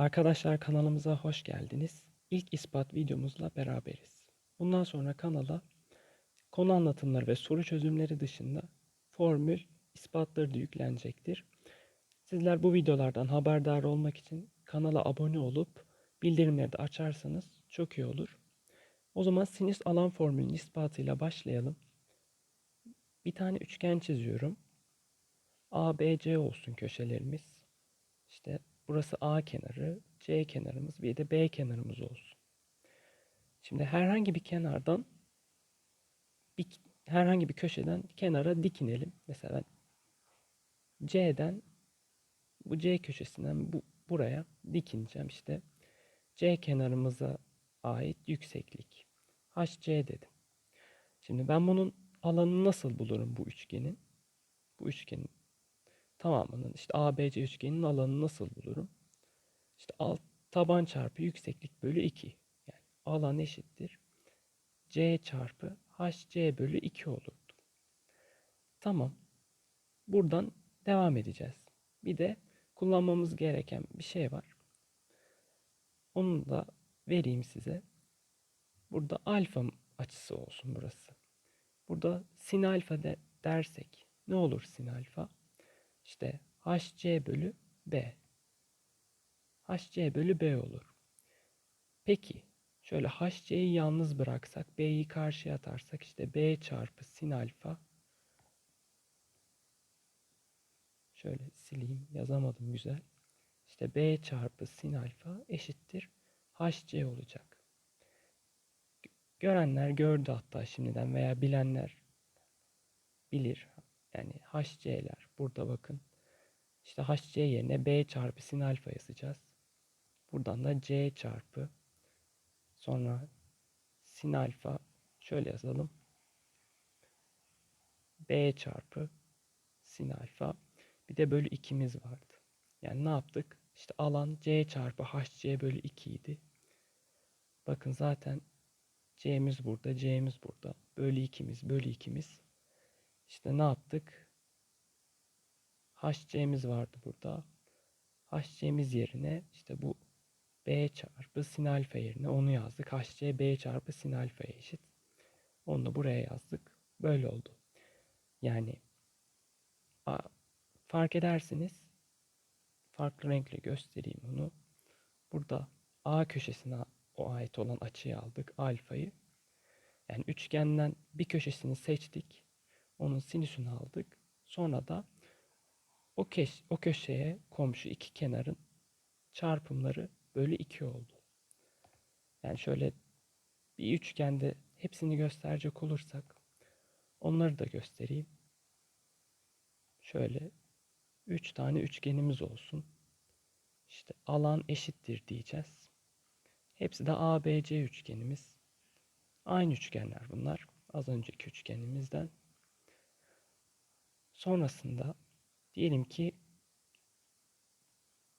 Arkadaşlar kanalımıza hoş geldiniz. İlk ispat videomuzla beraberiz. Bundan sonra kanala konu anlatımları ve soru çözümleri dışında formül ispatları da yüklenecektir. Sizler bu videolardan haberdar olmak için kanala abone olup bildirimleri de açarsanız çok iyi olur. O zaman sinüs alan formülünün ispatıyla başlayalım. Bir tane üçgen çiziyorum. A, B, C olsun köşelerimiz. İşte burası A kenarı, C kenarımız, bir de B kenarımız olsun. Şimdi herhangi bir kenardan bir, herhangi bir köşeden kenara dikinelim. Mesela ben C'den bu C köşesinden bu buraya dikineceğim işte. C kenarımıza ait yükseklik. HC dedim. Şimdi ben bunun alanını nasıl bulurum bu üçgenin? Bu üçgenin tamamının işte ABC üçgeninin alanını nasıl bulurum? İşte alt taban çarpı yükseklik bölü 2. Yani alan eşittir. C çarpı HC bölü 2 olurdu. Tamam. Buradan devam edeceğiz. Bir de kullanmamız gereken bir şey var. Onu da vereyim size. Burada alfa açısı olsun burası. Burada sin alfa de dersek ne olur sin alfa? İşte HC bölü B. HC bölü B olur. Peki şöyle HC'yi yalnız bıraksak B'yi karşıya atarsak işte B çarpı sin alfa şöyle sileyim yazamadım güzel. İşte B çarpı sin alfa eşittir HC olacak. Görenler gördü hatta şimdiden veya bilenler bilir. Yani HC'ler burada bakın. İşte HC yerine B çarpı sin alfa yazacağız. Buradan da C çarpı sonra sin alfa şöyle yazalım. B çarpı sin alfa. Bir de bölü 2'miz vardı. Yani ne yaptık? İşte alan C çarpı HC bölü 2 idi. Bakın zaten C'miz burada, C'miz burada. Bölü 2'miz, bölü 2'miz. İşte ne yaptık? HC'miz vardı burada. HC'miz yerine işte bu B çarpı sin alfa yerine onu yazdık. HC B çarpı sin alfaya eşit. Onu da buraya yazdık. Böyle oldu. Yani fark edersiniz farklı renkle göstereyim onu. Burada A köşesine o ait olan açıyı aldık. Alfayı. Yani üçgenden bir köşesini seçtik. Onun sinüsünü aldık. Sonra da o, keş, o köşeye komşu iki kenarın çarpımları bölü 2 oldu. Yani şöyle bir üçgende hepsini gösterecek olursak onları da göstereyim. Şöyle 3 tane üçgenimiz olsun. İşte alan eşittir diyeceğiz. Hepsi de ABC üçgenimiz. Aynı üçgenler bunlar. Az önceki üçgenimizden. Sonrasında diyelim ki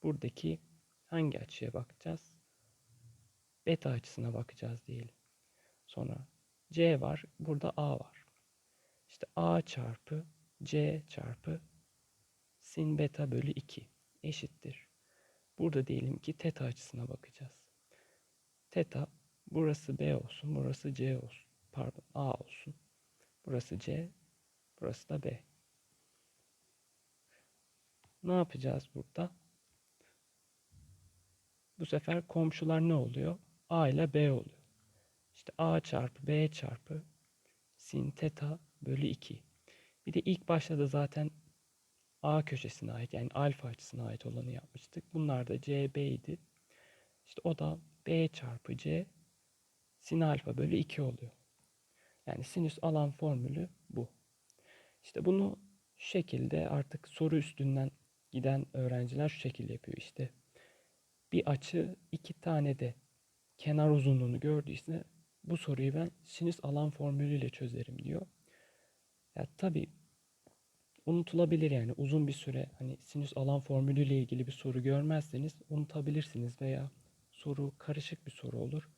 buradaki hangi açıya bakacağız? Beta açısına bakacağız diyelim. Sonra C var, burada A var. İşte A çarpı C çarpı sin beta bölü 2 eşittir. Burada diyelim ki teta açısına bakacağız. Teta burası B olsun, burası C olsun. Pardon A olsun. Burası C, burası da B. Ne yapacağız burada? Bu sefer komşular ne oluyor? A ile B oluyor. İşte A çarpı B çarpı sin teta bölü 2. Bir de ilk başta da zaten A köşesine ait yani alfa açısına ait olanı yapmıştık. Bunlar da C, B idi. İşte o da B çarpı C sin alfa bölü 2 oluyor. Yani sinüs alan formülü bu. İşte bunu şekilde artık soru üstünden giden öğrenciler şu şekilde yapıyor işte. Bir açı iki tane de kenar uzunluğunu gördüyse bu soruyu ben sinüs alan formülüyle çözerim diyor. Ya tabi unutulabilir yani uzun bir süre hani sinüs alan formülüyle ilgili bir soru görmezseniz unutabilirsiniz veya soru karışık bir soru olur.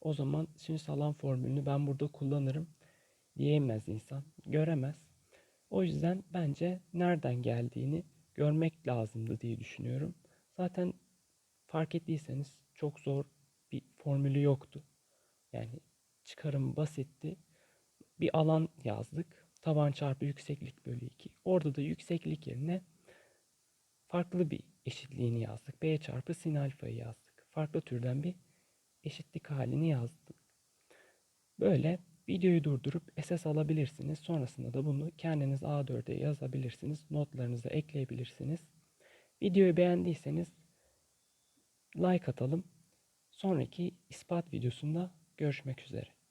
O zaman sinüs alan formülünü ben burada kullanırım diyemez insan. Göremez. O yüzden bence nereden geldiğini görmek lazımdı diye düşünüyorum. Zaten fark ettiyseniz çok zor bir formülü yoktu. Yani çıkarım basitti. Bir alan yazdık. Taban çarpı yükseklik bölü 2. Orada da yükseklik yerine farklı bir eşitliğini yazdık. B çarpı sin alfayı yazdık. Farklı türden bir eşitlik halini yazdık. Böyle videoyu durdurup SS alabilirsiniz. Sonrasında da bunu kendiniz A4'e yazabilirsiniz. Notlarınızı ekleyebilirsiniz. Videoyu beğendiyseniz like atalım. Sonraki ispat videosunda görüşmek üzere.